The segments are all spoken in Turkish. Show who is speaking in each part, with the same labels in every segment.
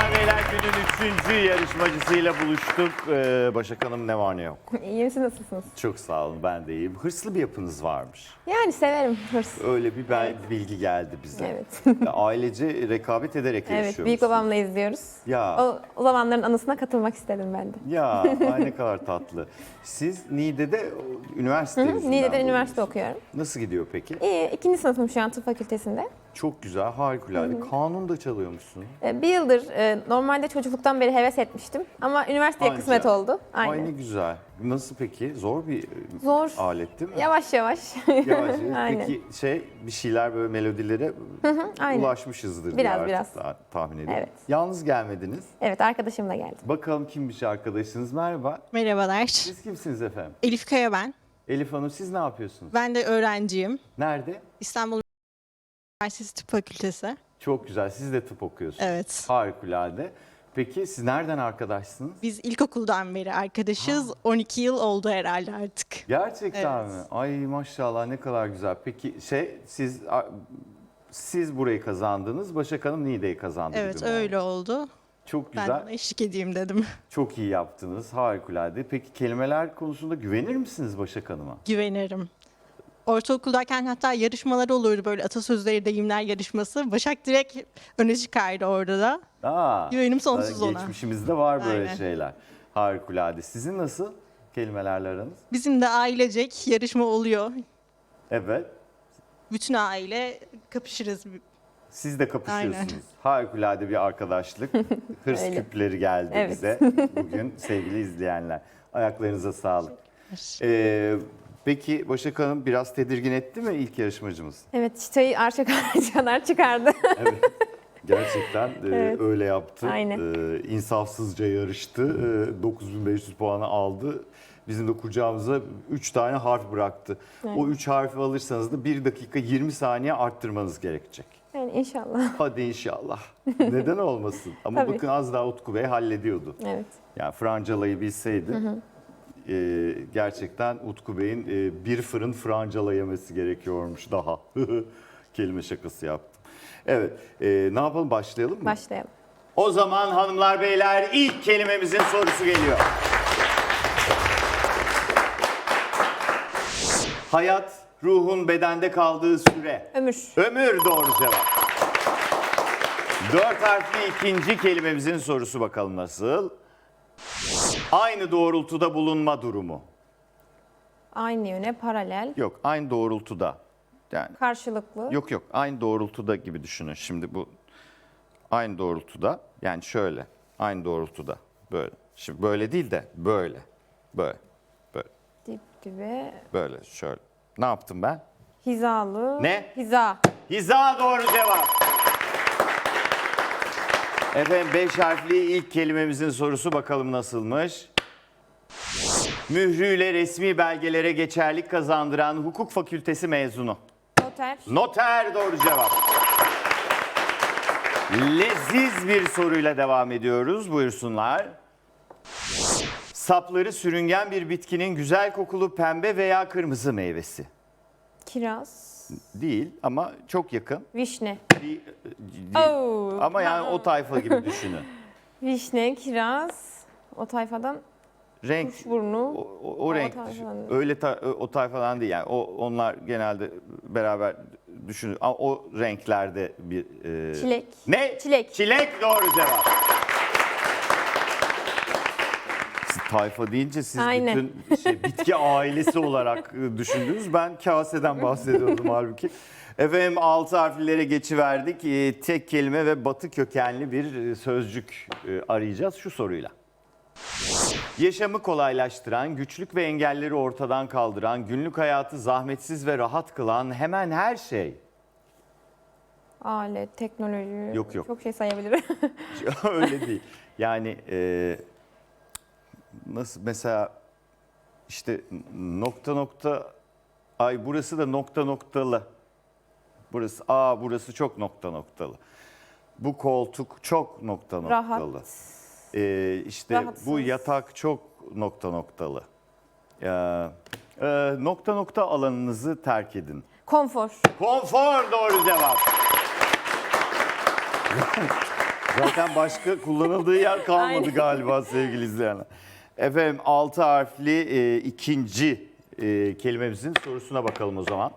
Speaker 1: Hanımlar beyler günün üçüncü yarışmacısıyla buluştuk. Ee, Başak Hanım ne var ne yok.
Speaker 2: İyi siz nasılsınız?
Speaker 1: Çok sağ olun ben de iyiyim. Hırslı bir yapınız varmış.
Speaker 2: Yani severim hırs.
Speaker 1: Öyle bir bel- bilgi geldi bize.
Speaker 2: Evet.
Speaker 1: Ailece rekabet ederek
Speaker 2: Evet,
Speaker 1: yaşıyormuşsunuz.
Speaker 2: büyük babamla izliyoruz.
Speaker 1: Ya.
Speaker 2: O, o zamanların anısına katılmak istedim ben de.
Speaker 1: Ya ay ne kadar tatlı. Siz Niğde'de üniversite yüzünden
Speaker 2: Niğde'de üniversite okuyorum.
Speaker 1: Nasıl gidiyor peki?
Speaker 2: İyi, ikinci sınıfım şu an tıp fakültesinde.
Speaker 1: Çok güzel, harikulade. Kanun da çalıyormuşsun.
Speaker 2: Ee, Bir yıldır e, normalde çocukluktan beri heves etmiştim. Ama üniversiteye
Speaker 1: Anca.
Speaker 2: kısmet oldu. Aynen.
Speaker 1: Ay ne güzel. Nasıl peki? Zor bir e,
Speaker 2: Zor.
Speaker 1: alet değil mi?
Speaker 2: Yavaş yavaş.
Speaker 1: Yavaş.
Speaker 2: Aynen.
Speaker 1: Peki şey bir şeyler böyle melodilere
Speaker 2: Aynen.
Speaker 1: ulaşmışızdır diye
Speaker 2: Biraz,
Speaker 1: artık
Speaker 2: biraz.
Speaker 1: ta- tahmin ediyorum.
Speaker 2: Evet.
Speaker 1: Yalnız gelmediniz.
Speaker 2: Evet, arkadaşım da geldi.
Speaker 1: Bakalım kimmiş arkadaşınız? Merhaba.
Speaker 3: Merhabalar.
Speaker 1: Siz kimsiniz efendim?
Speaker 3: Elif Kaya ben.
Speaker 1: Elif Hanım siz ne yapıyorsunuz?
Speaker 3: Ben de öğrenciyim.
Speaker 1: Nerede?
Speaker 3: İstanbul Üniversitesi Tıp Fakültesi.
Speaker 1: Çok güzel. Siz de tıp okuyorsunuz.
Speaker 3: Evet.
Speaker 1: Harikulade. Peki siz nereden arkadaşsınız?
Speaker 3: Biz ilkokuldan beri arkadaşız. 12 yıl oldu herhalde artık.
Speaker 1: Gerçekten
Speaker 3: Evet.
Speaker 1: mi? Ay maşallah ne kadar güzel. Peki şey siz siz burayı kazandınız. Başak Hanım Niğde'yi kazandı
Speaker 3: Evet
Speaker 1: gibi mi oldu?
Speaker 3: öyle oldu.
Speaker 1: Çok
Speaker 3: Ben
Speaker 1: güzel.
Speaker 3: ona eşlik edeyim dedim.
Speaker 1: Çok iyi yaptınız. Harikulade. Peki kelimeler konusunda güvenir misiniz Başak Hanım'a?
Speaker 3: Güvenirim. Ortaokuldayken hatta yarışmalar olurdu böyle atasözleri deyimler yarışması. Başak direkt öne çıkardı orada da.
Speaker 1: Aa,
Speaker 3: Güvenim sonsuz ona.
Speaker 1: Geçmişimizde var böyle
Speaker 3: Aynen.
Speaker 1: şeyler. Harikulade. Sizin nasıl kelimelerle aranız?
Speaker 3: Bizim de ailecek yarışma oluyor.
Speaker 1: Evet.
Speaker 3: Bütün aile kapışırız.
Speaker 1: Siz de kapışıyorsunuz.
Speaker 3: Aynen.
Speaker 1: Harikulade bir arkadaşlık. Hırs
Speaker 2: Öyle.
Speaker 1: küpleri geldi
Speaker 2: Evet.
Speaker 1: bize bugün sevgili izleyenler. Ayaklarınıza sağlık. Ee, peki Başak Hanım biraz tedirgin etti mi ilk yarışmacımız?
Speaker 2: Evet, çıtayı arşa kadar çıkardı.
Speaker 1: Evet. Gerçekten e,
Speaker 2: Evet.
Speaker 1: öyle yaptı.
Speaker 2: Aynen.
Speaker 1: E, insafsızca yarıştı. E, 9500 puanı aldı. Bizim de kucağımıza 3 tane harf bıraktı. O 3 harfi alırsanız da 1 dakika 20 saniye arttırmanız gerekecek.
Speaker 2: Yani inşallah.
Speaker 1: Hadi inşallah. Neden olmasın? Ama
Speaker 2: Tabii.
Speaker 1: bakın az daha Utku Bey hallediyordu.
Speaker 2: Evet.
Speaker 1: Yani Francalayı bilseydi e, gerçekten Utku Bey'in e, bir fırın Francala yemesi gerekiyormuş daha. Kelime şakası yaptım. Evet, e, ne yapalım başlayalım mı?
Speaker 2: Başlayalım.
Speaker 1: o zaman hanımlar beyler ilk kelimemizin sorusu geliyor. Hayat, ruhun bedende kaldığı süre.
Speaker 2: Ömür.
Speaker 1: Ömür doğru cevap. Dört harfli ikinci kelimemizin sorusu bakalım nasıl? Aynı doğrultuda bulunma durumu.
Speaker 2: Aynı yöne paralel.
Speaker 1: Yok, aynı doğrultuda. Yani
Speaker 2: Karşılıklı.
Speaker 1: yok yok, aynı doğrultuda gibi düşünün. Şimdi bu aynı doğrultuda. Yani şöyle, aynı doğrultuda. Böyle. Şimdi böyle değil de böyle. Böyle. Böyle.
Speaker 2: Dip dibe.
Speaker 1: Böyle şöyle. Ne yaptım ben?
Speaker 2: Hizalı.
Speaker 1: Ne?
Speaker 2: Hiza.
Speaker 1: Hiza doğru cevap. Efendim beş harfli ilk kelimemizin sorusu bakalım nasılmış? Mührüyle resmi belgelere geçerlik kazandıran hukuk fakültesi mezunu.
Speaker 2: Noter.
Speaker 1: Noter doğru cevap. Leziz bir soruyla devam ediyoruz. Buyursunlar. Sapları sürüngen bir bitkinin güzel kokulu pembe veya kırmızı meyvesi.
Speaker 2: Kiraz.
Speaker 1: Değil ama çok yakın.
Speaker 2: Vişne.
Speaker 1: Değil-
Speaker 2: Oo.
Speaker 1: Ama yani o tayfa gibi düşünün.
Speaker 2: Vişne, kiraz. O tayfadan
Speaker 1: Renk
Speaker 2: kuşburnu.
Speaker 1: o, o, o renk
Speaker 2: tayfadan.
Speaker 1: Öyle ta- o tayfadan değil yani. O onlar genelde beraber düşünün. Ama o renklerde bir e,
Speaker 2: Çilek.
Speaker 1: Ne?
Speaker 2: Çilek.
Speaker 1: Çilek doğru cevap. Tayfa deyince siz
Speaker 2: Aynen.
Speaker 1: bütün şey, bitki ailesi olarak e, düşündünüz. Ben kaseden bahsediyordum halbuki. Efendim altı harflilere geçiverdik. E, tek kelime ve batı kökenli bir e, sözcük e, arayacağız şu soruyla. Yaşamı kolaylaştıran, güçlük ve engelleri ortadan kaldıran, günlük hayatı zahmetsiz ve rahat kılan hemen her şey.
Speaker 2: Alet, teknoloji.
Speaker 1: Yok, yok.
Speaker 2: Çok şey sayabilirim.
Speaker 1: Öyle değil. Yani e, nasıl mesela işte nokta nokta ay burası da nokta noktalı. Burası aa burası çok nokta noktalı. Bu koltuk çok nokta
Speaker 2: Rahat.
Speaker 1: noktalı. E, işte
Speaker 2: Rahatsız.
Speaker 1: bu yatak çok nokta noktalı. Ya, e, nokta nokta alanınızı terk edin.
Speaker 2: Konfor.
Speaker 1: Konfor doğru cevap. Zaten başka kullanıldığı yer kalmadı
Speaker 2: Aynen.
Speaker 1: galiba sevgili izleyenler. Efendim altı harfli e, ikinci e, kelimemizin sorusuna bakalım o zaman.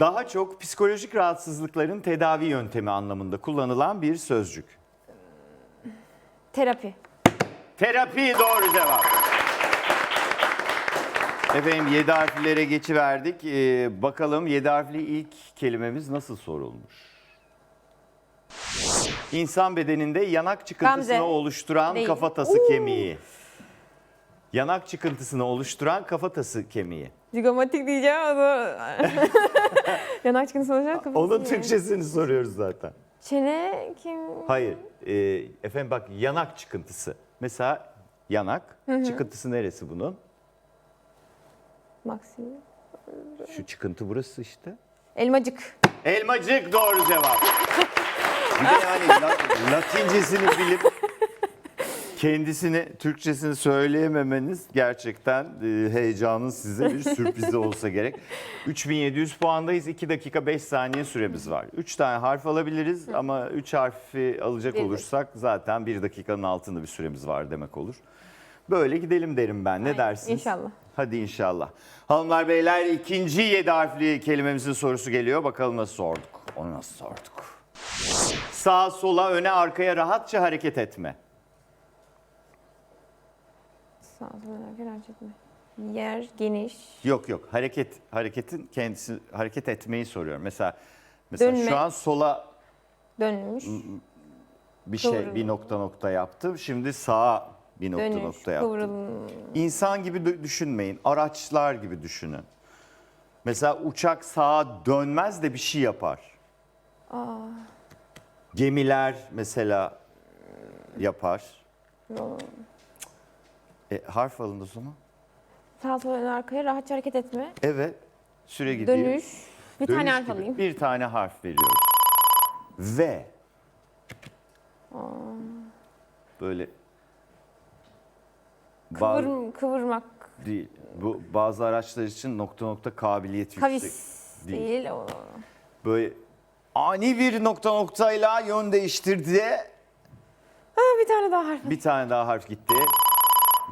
Speaker 1: Daha çok psikolojik rahatsızlıkların tedavi yöntemi anlamında kullanılan bir sözcük.
Speaker 2: Terapi.
Speaker 1: Terapi doğru cevap. Efendim 7 harflere geçiverdik. Ee, bakalım 7 harfli ilk kelimemiz nasıl sorulmuş? İnsan bedeninde yanak çıkıntısını
Speaker 2: Gamze.
Speaker 1: oluşturan
Speaker 2: Değil.
Speaker 1: kafatası kemiği. Yanak çıkıntısını oluşturan kafatası kemiği.
Speaker 2: Zigomatik diyeceğim ama Yanak çıkıntı olacak kafası
Speaker 1: Onun
Speaker 2: yani.
Speaker 1: Türkçesini soruyoruz zaten.
Speaker 2: Çene kim?
Speaker 1: Hayır. e, efendim bak yanak çıkıntısı. Mesela yanak çıkıntısı neresi bunun?
Speaker 2: Maksim.
Speaker 1: Şu çıkıntı burası işte.
Speaker 2: Elmacık.
Speaker 1: Elmacık doğru cevap. Bir de yani la- latincesini bilip kendisini, Türkçesini söyleyememeniz gerçekten e, heyecanın size bir sürprizi olsa gerek. 3700 puandayız. 2 dakika 5 saniye süremiz var. 3 tane harf alabiliriz ama 3 harfi alacak olursak zaten 1 dakikanın altında bir süremiz var demek olur. Böyle gidelim derim ben. Ne dersiniz?
Speaker 2: inşallah.
Speaker 1: Hadi inşallah. Hanımlar beyler ikinci 7 harfli kelimemizin sorusu geliyor. Bakalım nasıl sorduk? Onu nasıl sorduk? Sağa sola öne arkaya rahatça hareket etme.
Speaker 2: Sağ sola hareket etme. Yer geniş.
Speaker 1: Yok yok hareket hareketin kendisi hareket etmeyi soruyorum. Mesela mesela
Speaker 2: Dönme.
Speaker 1: şu an sola
Speaker 2: Dönmüş.
Speaker 1: bir şey
Speaker 2: Kıvrılma.
Speaker 1: bir nokta nokta yaptım. Şimdi sağa bir nokta
Speaker 2: Dönüş.
Speaker 1: nokta yaptım.
Speaker 2: Kıvrılma.
Speaker 1: İnsan gibi dü- düşünmeyin. Araçlar gibi düşünün. Mesela uçak sağa dönmez de bir şey yapar. Gemiler mesela yapar. E, harf alın o zaman.
Speaker 2: Sağ sola ön arkaya rahatça hareket etme.
Speaker 1: Evet. Süre gidiyor.
Speaker 2: Dönüş. Bir
Speaker 1: Dönüş
Speaker 2: tane harf
Speaker 1: gibi.
Speaker 2: alayım.
Speaker 1: Bir tane harf veriyoruz. Ve. Böyle.
Speaker 2: Kıvır, kıvırmak.
Speaker 1: değil. Bu bazı araçlar için nokta nokta kabiliyet yüksek.
Speaker 2: Kavis.
Speaker 1: Değil.
Speaker 2: Değil. o.
Speaker 1: Böyle ani bir nokta noktayla yön değiştirdi.
Speaker 2: Ha, bir tane daha harf.
Speaker 1: Bir tane daha harf gitti.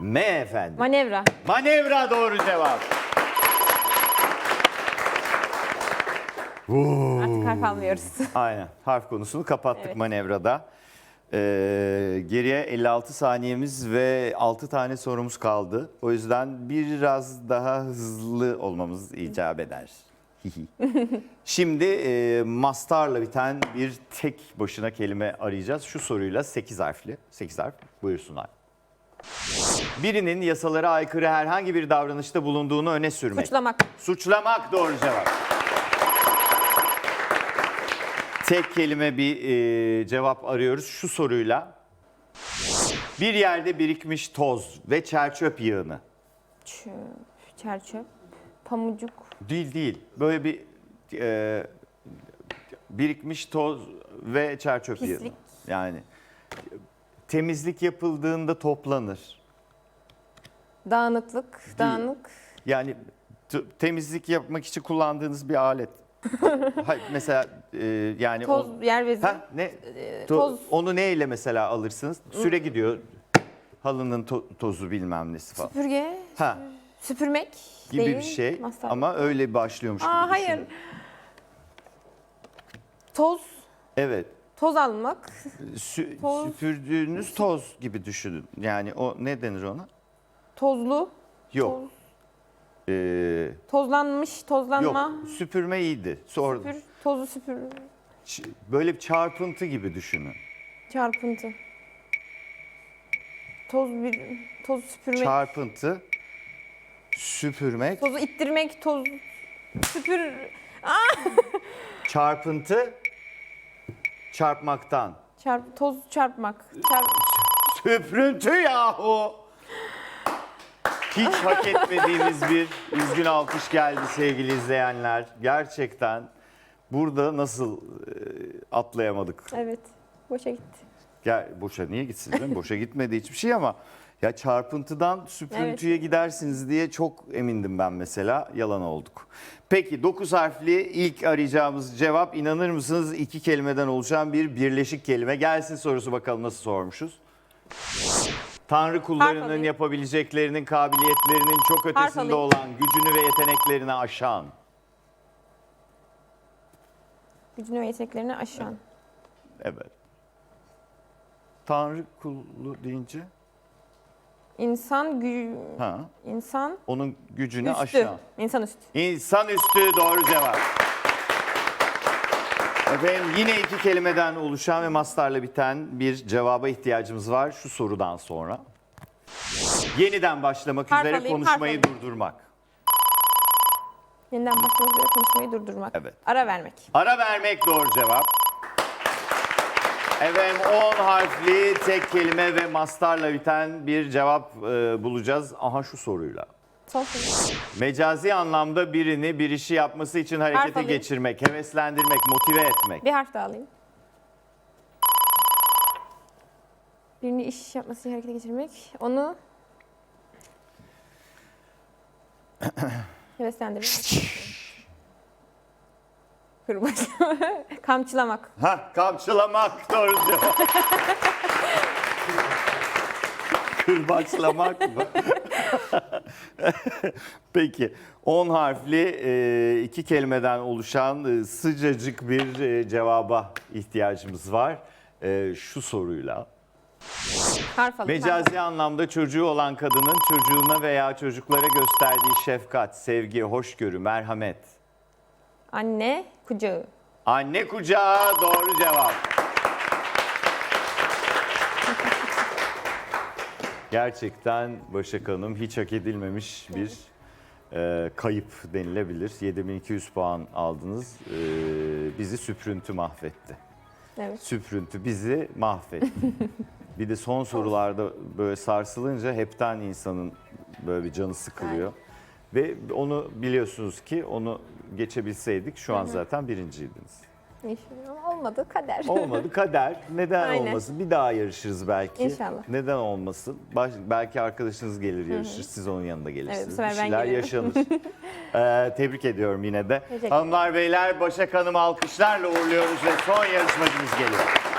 Speaker 1: M efendim.
Speaker 2: Manevra.
Speaker 1: Manevra doğru cevap.
Speaker 2: Artık harf almıyoruz.
Speaker 1: Aynen. Harf konusunu kapattık
Speaker 2: Evet.
Speaker 1: manevrada. Ee, geriye 56 saniyemiz ve 6 tane sorumuz kaldı. O yüzden biraz daha hızlı olmamız icap eder. Şimdi e, mastarla biten bir tek başına kelime arayacağız. Şu soruyla 8 harfli. 8 harf. Buyursunlar. Birinin yasalara aykırı herhangi bir davranışta bulunduğunu öne sürmek.
Speaker 2: Suçlamak.
Speaker 1: Suçlamak doğru cevap. Tek kelime bir e, cevap arıyoruz şu soruyla. Bir yerde birikmiş toz ve çerçöp yığını.
Speaker 2: Çöp. Çerçöp. Pamucuk.
Speaker 1: Değil değil. Böyle bir e, birikmiş toz ve çerçöp
Speaker 2: Pislik.
Speaker 1: yığını. Yani temizlik yapıldığında toplanır.
Speaker 2: Dağınıklık. Dağınık.
Speaker 1: Yani temizlik yapmak için kullandığınız bir alet. Hayır, mesela e, yani
Speaker 2: Toz. Yer bezi.
Speaker 1: Ha ne? To-
Speaker 2: toz.
Speaker 1: Onu neyle mesela alırsınız? Süre gidiyor. Halının to- tozu bilmem nesi falan.
Speaker 2: Süpürge.
Speaker 1: Ha
Speaker 2: Süpürmek.
Speaker 1: gibi
Speaker 2: değil.
Speaker 1: bir şey
Speaker 2: Mastar.
Speaker 1: ama öyle başlıyormuş gibi
Speaker 2: Aa hayır.
Speaker 1: düşünün.
Speaker 2: Toz.
Speaker 1: Evet.
Speaker 2: Toz almak.
Speaker 1: Sü-
Speaker 2: Toz.
Speaker 1: Süpürdüğünüz toz gibi düşünün. Yani o ne denir ona?
Speaker 2: Tozlu.
Speaker 1: Yok.
Speaker 2: Toz.
Speaker 1: Ee,
Speaker 2: Tozlanmış. Tozlanma.
Speaker 1: yok. Süpürme iyiydi. Sor.
Speaker 2: Süpür. Tozu süpür.
Speaker 1: Böyle bir çarpıntı gibi düşünün.
Speaker 2: Çarpıntı. Toz bir toz süpürmek.
Speaker 1: Çarpıntı, süpürmek,
Speaker 2: Tozu ittirmek, toz süpür.
Speaker 1: çarpıntı, çarpmaktan.
Speaker 2: Çarp, toz çarpmak. Çarp,
Speaker 1: Süprüntü yahu. Hiç hak etmediğimiz bir üzgün alkış geldi sevgili izleyenler. Gerçekten burada nasıl e, atlayamadık?
Speaker 2: evet. Boşa gitti.
Speaker 1: Gel boşa niye gitsin? Boşa gitmedi hiçbir şey ama ya çarpıntıdan süprüntüye gidersiniz diye çok emindim ben mesela. Yalan olduk. Peki 9 harfli ilk arayacağımız cevap inanır mısınız iki kelimeden oluşan bir birleşik kelime. Gelsin sorusu bakalım nasıl sormuşuz. Tanrı kullarının yapabileceklerinin, kabiliyetlerinin çok ötesinde olan, gücünü ve yeteneklerini aşan.
Speaker 2: Gücünü ve yeteneklerini aşan.
Speaker 1: Evet. Tanrı kulu deyince
Speaker 2: İnsan gü...
Speaker 1: ha
Speaker 2: insan
Speaker 1: onun gücünü
Speaker 2: üstü.
Speaker 1: aşan.
Speaker 2: İnsan üstü.
Speaker 1: İnsan üstü doğru cevap. Efendim yine iki kelimeden oluşan ve mastarla biten bir cevaba ihtiyacımız var şu sorudan sonra. Yeniden başlamak
Speaker 2: Harf
Speaker 1: üzere
Speaker 2: alayım,
Speaker 1: konuşmayı
Speaker 2: harf
Speaker 1: durdurmak.
Speaker 2: Yeniden başlamak üzere konuşmayı durdurmak.
Speaker 1: Evet.
Speaker 2: Ara vermek.
Speaker 1: Ara vermek doğru cevap. Efendim 10 harfli tek kelime ve mastarla biten bir cevap e, bulacağız. Aha şu soruyla.
Speaker 2: Son soru.
Speaker 1: Mecazi anlamda birini bir işi yapması için harekete
Speaker 2: alayım.
Speaker 1: geçirmek, heveslendirmek, motive etmek.
Speaker 2: Bir harf daha alayım. Birini iş yapması için harekete geçirmek. Onu heveslendirmek. Kırbaç. Kamçılamak.
Speaker 1: Ha, kamçılamak doğru cevap. Kırbaçlamak mı? Peki 10 harfli e, iki kelimeden oluşan e, sıcacık bir e, cevaba ihtiyacımız var. Şu soruyla.
Speaker 2: Harf alayım.
Speaker 1: Mecazi anlamda çocuğu olan kadının çocuğuna veya çocuklara gösterdiği şefkat, sevgi, hoşgörü, merhamet.
Speaker 2: Anne kucağı.
Speaker 1: Anne kucağı doğru cevap. Gerçekten Başak Hanım hiç hak edilmemiş bir e, kayıp denilebilir. 7200 puan aldınız. E, bizi süprüntü mahvetti.
Speaker 2: Evet.
Speaker 1: Süprüntü bizi mahvetti. bir de son sorularda böyle sarsılınca hepten insanın böyle bir canı sıkılıyor. Ve onu biliyorsunuz ki onu geçebilseydik şu an zaten birinciydiniz.
Speaker 2: İnşallah. Olmadı kader.
Speaker 1: Olmadı kader. Neden
Speaker 2: Aynen.
Speaker 1: olmasın? Bir daha yarışırız belki.
Speaker 2: İnşallah.
Speaker 1: Neden olmasın? Baş- belki arkadaşınız gelir yarışır. Siz onun yanında gelirsiniz.
Speaker 2: Evet, bu sefer
Speaker 1: bir
Speaker 2: ben
Speaker 1: şeyler
Speaker 2: gelirim.
Speaker 1: yaşanır. Ee, tebrik ediyorum yine de. Hanımlar beyler Başak Hanım alkışlarla uğurluyoruz ve son yarışmacımız geliyor.